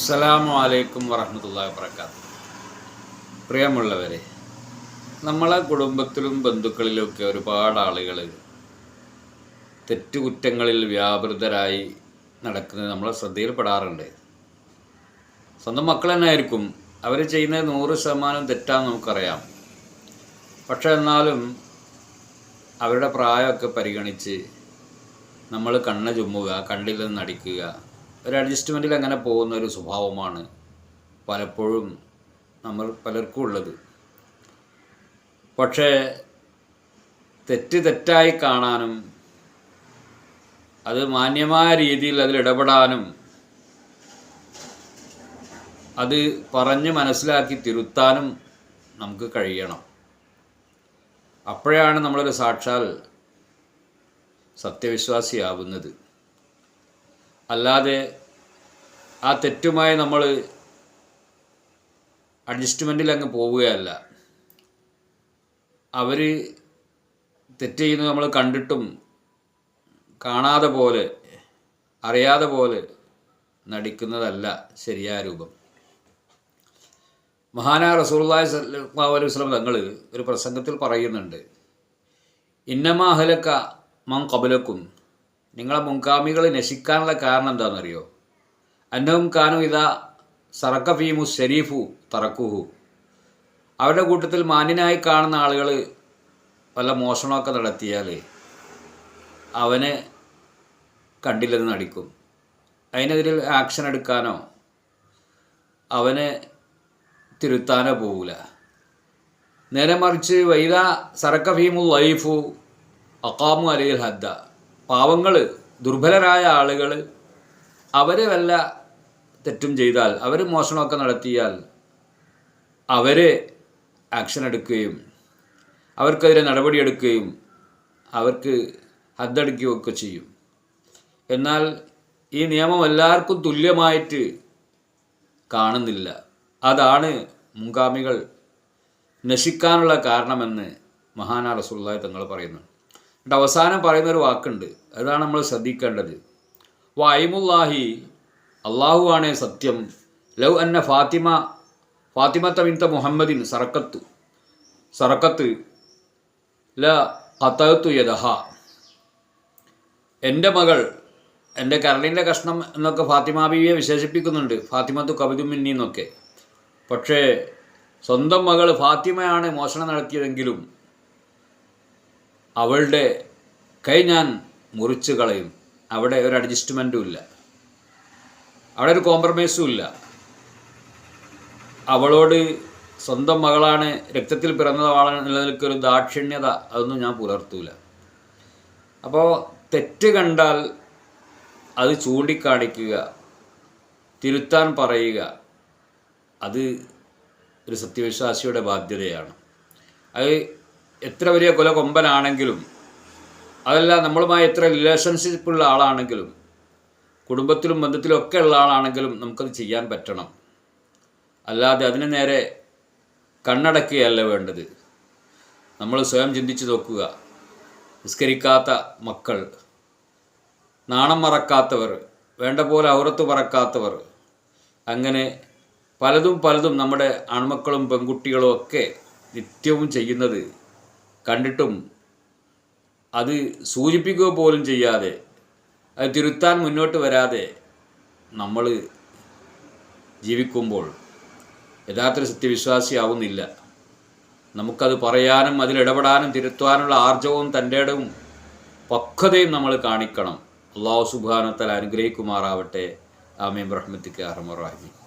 അസ്സലാമു അലൈക്കും വറഹ്മത്തുള്ളാഹി വബറകാത്ത് പ്രിയമുള്ളവരെ നമ്മളെ കുടുംബത്തിലും ബന്ധുക്കളിലുമൊക്കെ ഒരുപാട് ആളുകൾ തെറ്റുകുറ്റങ്ങളിൽ വ്യാപൃതരായി നടക്കുന്നത് നമ്മളെ ശ്രദ്ധയിൽപ്പെടാറുണ്ട്. സ്വന്തം മക്കൾ തന്നെ ആയിരിക്കും. അവർ ചെയ്യുന്ന നൂറ് ശതമാനം തെറ്റാന്ന് നമുക്കറിയാം. പക്ഷെ എന്നാലും അവരുടെ പ്രായമൊക്കെ പരിഗണിച്ച് നമ്മൾ കണ്ണ് ചുമ്മുക കണ്ണിൽ നിന്ന് നടിക്കുക ഒരു അഡ്ജസ്റ്റ്മെന്റിൽ അങ്ങനെ പോകുന്ന ഒരു സ്വഭാവമാണ് പലപ്പോഴും നമ്മൾ പലർക്കും ഉള്ളത്. പക്ഷേ തെറ്റ് തെറ്റായി കാണാനും അത് മാന്യമായ രീതിയിൽ അതിൽ ഇടപെടാനും അത് പറഞ്ഞ് മനസ്സിലാക്കി തിരുത്താനും നമുക്ക് കഴിയണം. അപ്പോഴാണ് നമ്മളൊരു സാക്ഷാൽ സത്യവിശ്വാസിയാവുന്നത്. അല്ലാതെ ആ തെറ്റുമായി നമ്മൾ അഡ്ജസ്റ്റ്മെന്റിൽ അങ്ങ് പോവുകയല്ല. അവർ തെറ്റ് ചെയ്യുന്നത് നമ്മൾ കണ്ടിട്ടും കാണാതെ പോലെ അറിയാതെ പോലെ നടിക്കുന്നതല്ല ശരിയായ രൂപം. മഹാനാ റസൂള്ളി സല്ലാഹു അലൈഹി വസ്ലം തങ്ങൾ ഒരു പ്രസംഗത്തിൽ പറയുന്നുണ്ട് ഇന്നമാ അഹലക്ക മം കബലക്കും നിങ്ങളെ മുൻഗാമികൾ നശിക്കാനുള്ള കാരണം എന്താണെന്നറിയോ? അന്നവും കാനും ഇതാ സറക്കഫീമു ഷെരീഫു തറക്കുഹു. അവരുടെ കൂട്ടത്തിൽ മാന്യനായി കാണുന്ന ആളുകൾ വല്ല മോഷണമൊക്കെ നടത്തിയാൽ അവന് കണ്ടില്ലെന്ന് നടിക്കും. അതിനെതിരെ ആക്ഷൻ എടുക്കാനോ അവനെ തിരുത്താനോ പോവില്ല നേരെ മറിച്ച് വൈദ സറക്കഫീമു ലൈഫു അക്കാമു അലയിൽ ഹദ്ദ. പാവങ്ങൾ ദുർബലരായ ആളുകൾ അവർ വല്ല തെറ്റും ചെയ്താൽ അവർ മോഷണമൊക്കെ നടത്തിയാൽ അവരെ ആക്ഷൻ എടുക്കുകയും അവർക്കെതിരെ നടപടിയെടുക്കുകയും അവർക്ക് ഹദ്ദടിക്കുകയൊക്കെ ചെയ്യും. എന്നാൽ ഈ നിയമം എല്ലാവർക്കും തുല്യമായിട്ട് കാണുന്നില്ല. അതാണ് മുൻഗാമികൾ നശിക്കാനുള്ള കാരണമെന്ന് മഹാനാ റസൂള്ളി തങ്ങൾ പറയുന്നു എന്നിട്ട് അവസാനം പറയുന്ന ഒരു വാക്കുണ്ട്. അതാണ് നമ്മൾ ശ്രദ്ധിക്കേണ്ടത്. വൈമുല്ലാഹി അള്ളാഹു ആണ് സത്യം. ലവ് അന്ന ഫാത്തിമ ഫാത്തിമത്ത ബിൻത മുഹമ്മദിൻ സറക്കത്തു സറക്കത്ത് ല കത്തത്തു യദഹ. എന്റെ മകൾ എന്റെ കരളിന്റെ കഷ്ണം എന്നൊക്കെ ഫാത്തിമ ബീവിയെ വിശേഷിപ്പിക്കുന്നുണ്ട്. ഫാത്തിമത്തു കവിതുമിന്നി എന്നൊക്കെ പക്ഷേ സ്വന്തം മകൾ ഫാത്തിമയാണ് മോഷണം നടത്തിയതെങ്കിലും അവളുടെ കൈ ഞാൻ മുറിച്ച് കളയും. അവിടെ ഒരു അഡ്ജസ്റ്റ്മെന്റും ഇല്ല. അവിടെ ഒരു കോംപ്രമൈസും ഇല്ല. അവളോട് സ്വന്തം മകളാണ് രക്തത്തിൽ പിറന്നതാണ് നിലനിൽക്കൊരു ദാക്ഷിണ്യത അതൊന്നും ഞാൻ പുലർത്തൂല. അപ്പോൾ തെറ്റ് കണ്ടാൽ അത് ചൂണ്ടിക്കാണിക്കുക തിരുത്താൻ പറയുക അത് ഒരു സത്യവിശ്വാസിയുടെ ബാധ്യതയാണ്. അത് എത്ര വലിയ കൊല കൊമ്പനാണെങ്കിലും അതല്ല നമ്മളുമായി എത്ര റിലേഷൻഷിപ്പുള്ള ആളാണെങ്കിലും കുടുംബത്തിലും ബന്ധത്തിലും ഒക്കെ ഉള്ള ആളാണെങ്കിലും നമുക്കത് ചെയ്യാൻ പറ്റണം. അല്ലാതെ അതിന് നേരെ കണ്ണടക്കുകയല്ല വേണ്ടത്. നമ്മൾ സ്വയം ചിന്തിച്ച് നോക്കുക. നിസ്കരിക്കാത്ത മക്കൾ നാണം മറക്കാത്തവർ വേണ്ട പോലെ ഔറത്ത് പറക്കാത്തവർ അങ്ങനെ പലതും പലതും നമ്മുടെ ആൺമക്കളും പെൺകുട്ടികളും ഒക്കെ നിത്യവും ചെയ്യുന്നത് കണ്ടിട്ടും അത് സൂചിപ്പിക്കുക പോലും ചെയ്യാതെ അത് തിരുത്താൻ മുന്നോട്ട് വരാതെ നമ്മൾ ജീവിക്കുമ്പോൾ യഥാർത്ഥ സത്യവിശ്വാസിയാവുന്നില്ല. നമുക്കത് പറയാനും അതിലിടപെടാനും തിരുത്താനുള്ള ആർജവും തന്റെ ഇടവും പക്വതയും നമ്മൾ കാണിക്കണം. അള്ളാഹു സുബാനത്തൽ അനുഗ്രഹിക്കുമാറാവട്ടെ. ആമീൻ. റഹ്മത്തിക്ക് അറമറാമി